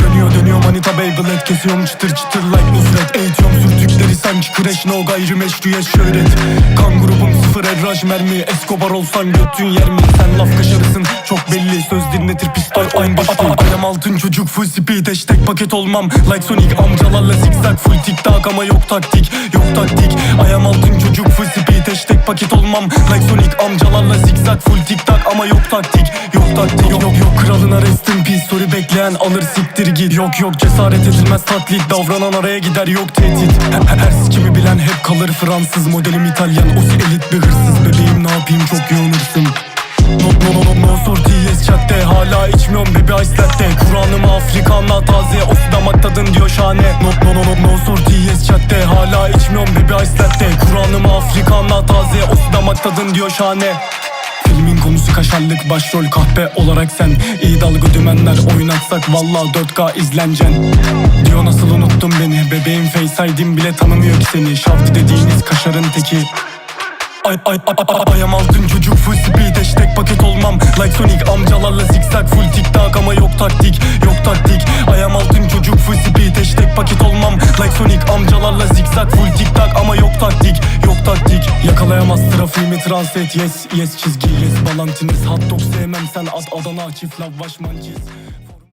Dönüyor dönüyor manita Beyblade. Kesiyorum çıtır çıtır like Nusret. Eğitiyorum sürtükleri sanki crash No gayrimeşruiyet şöhret Kan grubum sıfır erraj mermi. Escobar olsan götün yer mi? Sen laf kaşarısın çok belli. Söz dinletir pistol aynı başlı Ayam altın çocuk full speed Hashtag paket olmam. Like Sonic amcalarla zigzag Full tik tak ama yok taktik. Yok taktik. Ayam altın çocuk full speed Paket olmam. Like Sonic amcalarla zigzag Full tik tak ama yok taktik. Yok taktik Yok yok yok. Kralına rest in peace. Soru bekleyen alır siktir git. Yok yok cesaret edilmez taklit. Davranan araya gider yok tehdit. Her, her sikimi bilen hep kalır Fransız. Modelim İtalyan o elit bir hırsız. Bebeğim ne yapayım çok yoğun hırsım No no no no no sorti yes chatte. Hala içmiyorum baby ice latte. Kur'an'ımı Afrikanla taze. Osdamak tadın diyor şahane. No no no no no sorti yes chatte. Hala içmiyorum baby ice latte Afrikanla taze. Osdamak tadın diyor şahane. Filmin konusu kaşarlık başrol kahpe olarak sen. İyi dalga dümenler oynatsak valla 4K izlencen Diyor nasıl unuttun beni? Bebeğim face bile tanımıyor ki seni. Şavdi dediğiniz kaşarın teki. Ay ay ay ay ayam altın çocuk full speed hashtag paket olmam. Like Sonic amcalarla zigzag full tik tak ama yok taktik yok taktik. Ayam altın çocuk full speed hashtag paket olmam. Like Sonic amcalarla zigzag full tik tak ama yok taktik taktik. Yakalayamaz trafiğimi translate yes yes çizgi yes balantiniz hot dog sevmem sen at Adana çift lavaş mançiz